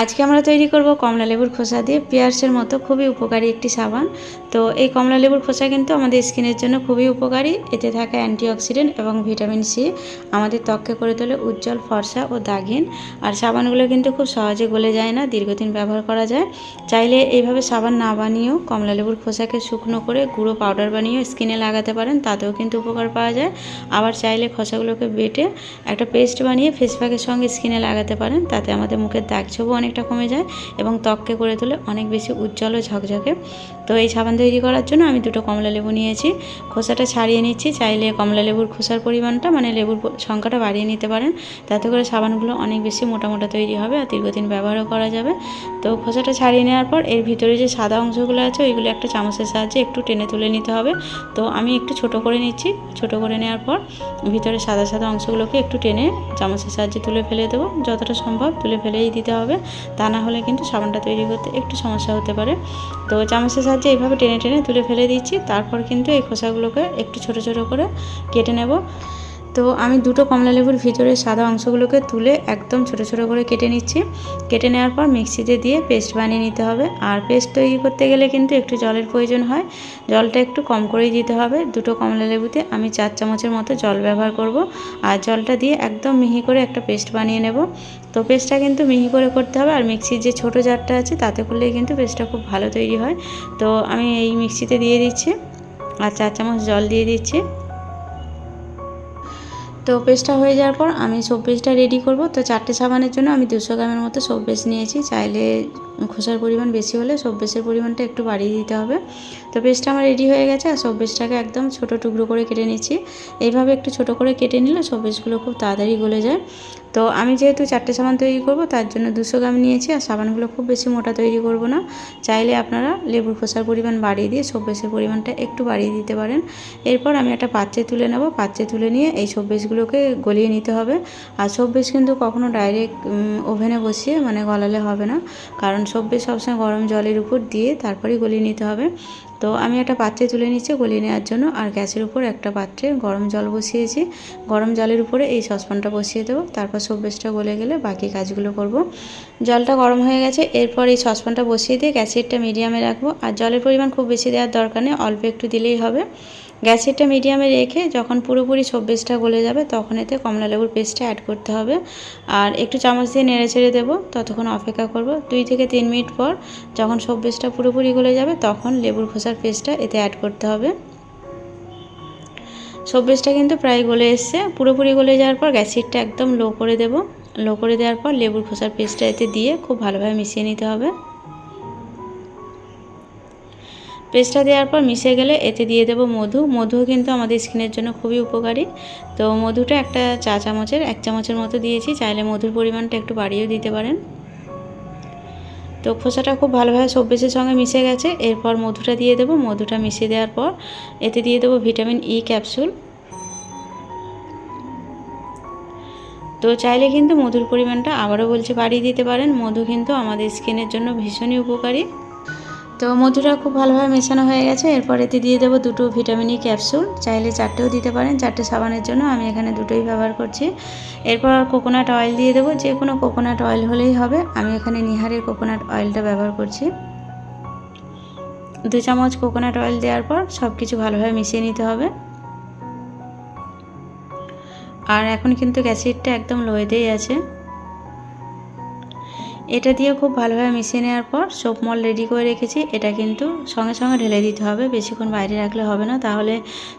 আজকে আমরা তৈরি করব কমলা লেবুর খোসা দিয়ে। পিয়ার্সের মতো খুবই উপকারী একটি সাবান। তো এই কমলা লেবুর খোসা কিন্তু আমাদের স্কিনের জন্য খুবই উপকারী। এতে থাকে অ্যান্টিঅক্সিডেন্ট এবং ভিটামিন সি আমাদের ত্বককে করে তোলে উজ্জ্বল, ফর্সা ও দাগহীন। আর সাবানগুলো কিন্তু খুব সহজে গলে যায় না, দীর্ঘদিন ব্যবহার করা যায়। চাইলে এইভাবে সাবান না বানিয়েও কমলা লেবুর খোসাকে শুকনো করে গুঁড়ো পাউডার বানিয়েও স্কিনে লাগাতে পারেন, তাতেও কিন্তু উপকার পাওয়া যায়। আবার চাইলে খোসাগুলোকে বেটে একটা পেস্ট বানিয়ে ফেস প্যাকের সঙ্গে স্কিনে লাগাতে পারেন, তাতে আমাদের মুখের দাগ ছোপও অনেকটা কমে যায় এবং ত্বককে করে তোলে অনেক বেশি উজ্জ্বল ও ঝকঝকে। তো এই সাবান তৈরি করার জন্য আমি দুটো কমলা লেবু নিয়েছি। খোসাটা ছাড়িয়ে নিচ্ছি, চাইলে কমলা লেবুর খোসার পরিমাণটা মানে লেবুর সংখ্যাটা বাড়িয়ে নিতে পারেন। তাতে করে সাবানগুলো অনেক বেশি মোটা মোটা তৈরি হবে আর দীর্ঘদিন ব্যবহারও করা যাবে। তো খোসাটা ছাড়িয়ে নেওয়ার পর এর ভিতরে যে সাদা অংশগুলো আছে, ওইগুলো একটা চামচের সাহায্যে একটু টেনে তুলে নিতে হবে। তো আমি একটু ছোট করে নিচ্ছি। ছোট করে নেওয়ার পর ভিতরে সাদা সাদা অংশগুলোকে একটু টেনে চামচের সাহায্যে তুলে ফেলে দেবো। যতটা সম্ভব তুলে ফেলেই দিতে হবে। তা না হলে কিন্তু সাবানটা তৈরি করতে একটু সমস্যা হতে পারে। তো চামচের সাহায্যে এইভাবে টেনে টেনে তুলে ফেলে দিচ্ছি। তারপর কিন্তু এই খোসাগুলোকে একটু ছোট ছোট করে কেটে নেব। তো আমি দুটো কমলা লেবুর ভিতরে সাদা অংশগুলোকে তুলে একদম ছোট ছোট করে কেটে নিচ্ছি। কেটে নেওয়ার পর মিক্সিতে দিয়ে পেস্ট বানিয়ে নিতে হবে। আর পেস্ট তৈরি করতে গেলে কিন্তু একটু জলের প্রয়োজন হয়। জলটা একটু কম করেই দিতে হবে। দুটো কমলা লেবুতে আমি চার চামচের মতো জল ব্যবহার করব। আর জলটা দিয়ে একদম মিহি করে একটা পেস্ট বানিয়ে নেব। তো পেস্টটা কিন্তু মিহি করে করতে হবে। আর মিক্সির যে ছোট জারটা আছে, তাতে করলেই কিন্তু পেস্টটা খুব ভালো তৈরি হয়। তো আমি এই মিক্সিতে দিয়ে দিচ্ছি। আর চার চামচ জল দিয়ে দিচ্ছি। তো পেস্টটা হয়ে যাওয়ার পর আমি সব পেস্টটা রেডি করব। তো চারটে সাবানের জন্য আমি দুশো গ্রামের মতো সব পেস্ট নিয়েছি। চাইলে খোসার পরিমাণ বেশি হলে সোপ পেস্টের পরিমাণটা একটু বাড়িয়ে দিতে হবে। তো পেস্টটা আমার রেডি হয়ে গেছে আর সোপ পেস্টটাকে একদম ছোট টুকরো করে কেটে নিচ্ছি এইভাবে একটু ছোট করে কেটে নিলে সোপ পেস্টগুলো খুব তাড়াতাড়ি গলে যায়। তো আমি যেহেতু চারটে সাবান তৈরি করব, তার জন্য দুশো গ্রাম নিয়েছি আর সাবানগুলো খুব বেশি মোটা তৈরি করব না। চাইলে আপনারা লেবুর খোসার পরিমাণ বাড়িয়ে দিয়ে সোপ পেস্টের পরিমাণটা একটু বাড়িয়ে দিতে পারেন। এরপর আমি একটা পাত্রে তুলে নেব। পাত্রে তুলে নিয়ে এই সোপ পেস্টগুলোকে গলিয়ে নিতে হবে। আর পেস্ট কিন্তু কখনো ডাইরেক্ট ওভেনে বসিয়ে মানে গলালে হবে না। কারণ পেস্ট সবসময় গরম জলের উপর দিয়ে তারপরেই গলিয়ে নিতে হবে। তো আমি একটা পাত্রে তুলে নিচ্ছি, গলিয়ে নেওয়ার জন্য, আর গ্যাসের উপর একটা পাত্রে গরম জল বসিয়েছি। গরম জলের উপরে এই সসপ্যানটা বসিয়ে দেবো, তারপর সব বেশটা গলে গেলে বাকি কাজগুলো করব। জলটা গরম হয়ে গেছে, এরপর এই সসপ্যানটা বসিয়ে দিয়ে গ্যাসেরটা মিডিয়ামে রাখব। আর জলের পরিমাণ খুব বেশি দেওয়ার দরকার নেই, অল্প একটু দিলেই হবে। গ্যাসেরটা মিডিয়ামে রেখে যখন পুরোপুরি সব্বেজটা গলে যাবে, তখন এতে কমলা লেবুর পেস্টটা অ্যাড করতে হবে। আর একটু চামচ দিয়ে নেড়ে ছেড়ে দেবো, ততক্ষণ অপেক্ষা করব। দুই থেকে তিন মিনিট পর যখন সব্বেজটা পুরোপুরি গলে যাবে, তখন লেবুর খোসার পেস্টটা এতে অ্যাড করতে হবে। সব্বেজটা কিন্তু প্রায় গলে এসছে। পুরোপুরি গলে যাওয়ার পর গ্যাসিটটা একদম লো করে দেব। লো করে দেওয়ার পর লেবুর খোসার পেস্টটা এতে দিয়ে খুব ভালোভাবে মিশিয়ে নিতে হবে। পেস্টটা দেওয়ার পর মিশে গেলে এতে দিয়ে দেবো মধু। মধু কিন্তু আমাদের স্কিনের জন্য খুবই উপকারী। তো মধুটা একটা চা চামচের, এক চামচের মতো দিয়েছি। চাইলে মধুর পরিমাণটা একটু বাড়িয়েও দিতে পারেন। তো খোসাটা খুব ভালোভাবে সব্যেসের সঙ্গে মিশে গেছে। এরপর মধুটা দিয়ে দেবো। মধুটা মিশিয়ে দেওয়ার পর এতে দিয়ে দেবো ভিটামিন ই ক্যাপসুল। তো চাইলে কিন্তু মধুর পরিমাণটা আবারও বলছে বাড়িয়ে দিতে পারেন। মধু কিন্তু আমাদের স্কিনের জন্য ভীষণই উপকারী। তো মধুটা খুব ভালোভাবে মেশানো হয়ে গেছে। এরপর এতে দিয়ে দেবো দুটো ভিটামিন ক্যাপসুল চাইলে চারটেও দিতে পারেন, চারটে সাবানের জন্য। আমি এখানে দুটোই ব্যবহার করছি। এরপর কোকোনাট অয়েল দিয়ে দেবো। যে কোনো কোকোনাট অয়েল হলেই হবে। আমি এখানে নিহারের কোকোনাট অয়েলটা ব্যবহার করছি। দু চামচ কোকোনাট অয়েল দেওয়ার পর সব কিছু ভালোভাবে মিশিয়ে নিতে হবে। আর এখন কিন্তু গ্যাসিটটা একদম লোয়েতেই আছে। এটা দিয়ে খুব ভালোভাবে মিশিয়ে নেওয়ার পর সোপ মল রেডি করে রেখেছি। এটা কিন্তু সঙ্গে সঙ্গে ঢেলে দিতে হবে, বেশিক্ষণ বাইরে রাখলে হবে না, তাহলে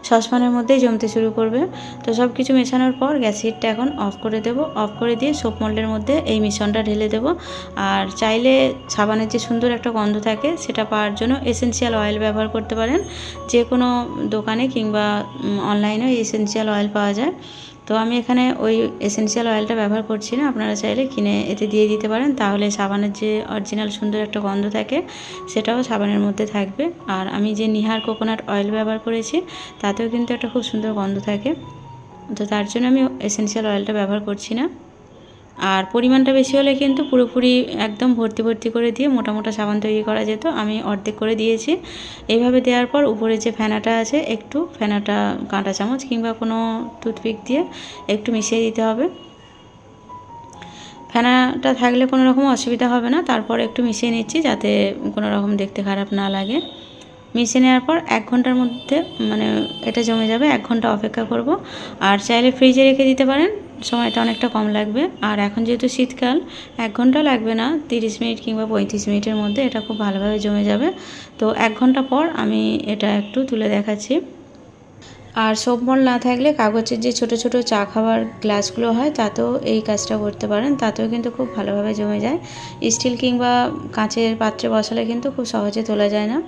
সসপ্যানের মধ্যেই জমতে শুরু করবে। তো সব কিছু মেশানোর পর গ্যাস হিটটা এখন অফ করে দেব। অফ করে দিয়ে সোপ মল্ডের মধ্যে এই মিশ্রণটা ঢেলে দেব। আর চাইলে সাবানের যে সুন্দর একটা গন্ধ থাকে, সেটা পাওয়ার জন্য এসেন্সিয়াল অয়েল ব্যবহার করতে পারেন। যে কোনো দোকানে কিংবা অনলাইনেও এসেন্সিয়াল অয়েল পাওয়া যায়। তো আমি এখানে ওই এসেন্সিয়াল অয়েলটা ব্যবহার করছি না। আপনারা চাইলে কিনে এতে দিয়ে দিতে পারেন। তাহলে সাবানের যে অরিজিনাল সুন্দর একটা গন্ধ থাকে, সেটাও সাবানের মধ্যে থাকবে। আর আমি যে নিহার কোকোনাট অয়েল ব্যবহার করেছি, তাতেও কিন্তু একটা খুব সুন্দর গন্ধ থাকে। তো তার জন্য আমি এসেন্সিয়াল অয়েলটা ব্যবহার করছি না। আর পরিমাণটা বেশি হলে কিন্তু পুরোপুরি একদম ভর্তি ভর্তি করে দিয়ে মোটা মোটা সাবান তৈরি করা যেত। আমি অর্ধেক করে দিয়েছি। এইভাবে দেওয়ার পর উপরে যে ফেনাটা আছে, একটু ফেনাটা কাঁটা চামচ কিংবা কোনো টুথপিক দিয়ে একটু মিশিয়ে দিতে হবে। ফেনাটা থাকলে কোনো রকম অসুবিধা হবে না। তারপর একটু মিশিয়ে নিচ্ছি যাতে কোনো রকম দেখতে খারাপ না লাগে। মিশিয়ে নেওয়ার পর এক ঘণ্টার মধ্যে মানে এটা জমে যাবে, এক ঘণ্টা অপেক্ষা করব। আর চাইলে ফ্রিজে রেখে দিতে পারেন, সময়টা অনেকটা কম লাগবে। আর এখন যেহেতু শীতকাল, এক ঘণ্টা লাগবে না, তিরিশ মিনিট কিংবা পঁয়ত্রিশ মিনিটের মধ্যে এটা খুব ভালোভাবে জমে যাবে। তো এক ঘণ্টা পর আমি এটা একটু তুলে দেখাচ্ছি। আর সোপমল না থাকলে কাগজের যে ছোট ছোট চা খাওয়ার গ্লাসগুলো হয়, তাতেও এই কাজটা করতে পারেন। তাতেও কিন্তু খুব ভালোভাবে জমে যায়। স্টিল কিংবা কাঁচের পাত্রে বসালে কিন্তু খুব সহজে তোলা যায় না।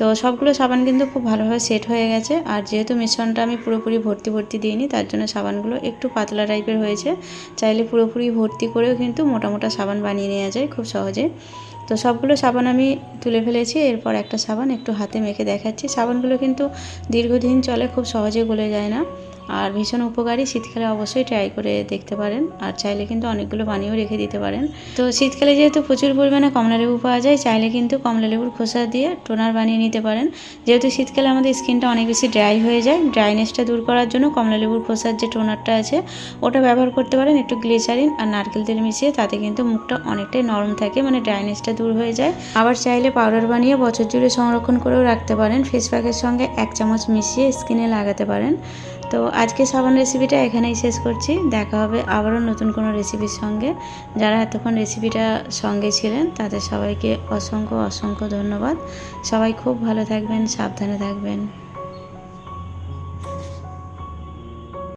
তো সবগুলো সাবান কিন্তু খুব ভালোভাবে সেট হয়ে গেছে। আর যেহেতু মিশ্রণটা আমি পুরোপুরি ভর্তি ভর্তি দিইনি, তার জন্য সাবানগুলো একটু পাতলা টাইপের হয়েছে। চাইলে পুরোপুরি ভর্তি করেও কিন্তু মোটা মোটা সাবান বানিয়ে নেওয়া যায় খুব সহজে। তো সবগুলো সাবান আমি তুলে ফেলেছি, এরপর একটা সাবান একটু হাতে মেখে দেখাচ্ছি। সাবানগুলো কিন্তু দীর্ঘদিন চলে, খুব সহজে গলে যায় না। আর ভীষণ উপকারী। শীতকালে অবশ্যই ট্রাই করে দেখতে পারেন। আর চাইলে কিন্তু অনেকগুলো বানিয়েও রেখে দিতে পারেন। তো শীতকালে যেহেতু প্রচুর পরিমাণে কমলা লেবু পাওয়া যায়, চাইলে কিন্তু কমলা লেবুর খোসা দিয়ে টোনার বানিয়ে নিতে পারেন। যেহেতু শীতকালে আমাদের স্কিনটা অনেক বেশি ড্রাই হয়ে যায় ড্রাইনেসটা দূর করার জন্য কমলা লেবুর খোসার যে টোনারটা আছে, ওটা ব্যবহার করতে পারেন একটু গ্লিচারিন আর নারকেল তেল মিশিয়ে, তাতে কিন্তু মুখটা অনেকটাই নরম থাকে মানে ড্রাইনেসটা দূর হয়ে যায়। আবার চাইলে পাউডার বানিয়ে বছর জুড়ে সংরক্ষণ করেও রাখতে পারেন। ফেস প্যাকের সঙ্গে এক চামচ মিশিয়ে স্কিনে লাগাতে পারেন। তো আজকে সাবান রেসিপিটা এখানেই শেষ করছি। দেখা হবে আবারও নতুন কোনো রেসিপির সঙ্গে। যারা এতক্ষণ রেসিপিটা সঙ্গে ছিলেন, তাদের সবাইকে অসংখ্য অসংখ্য ধন্যবাদ। সবাই খুব ভালো থাকবেন, সাবধানে থাকবেন।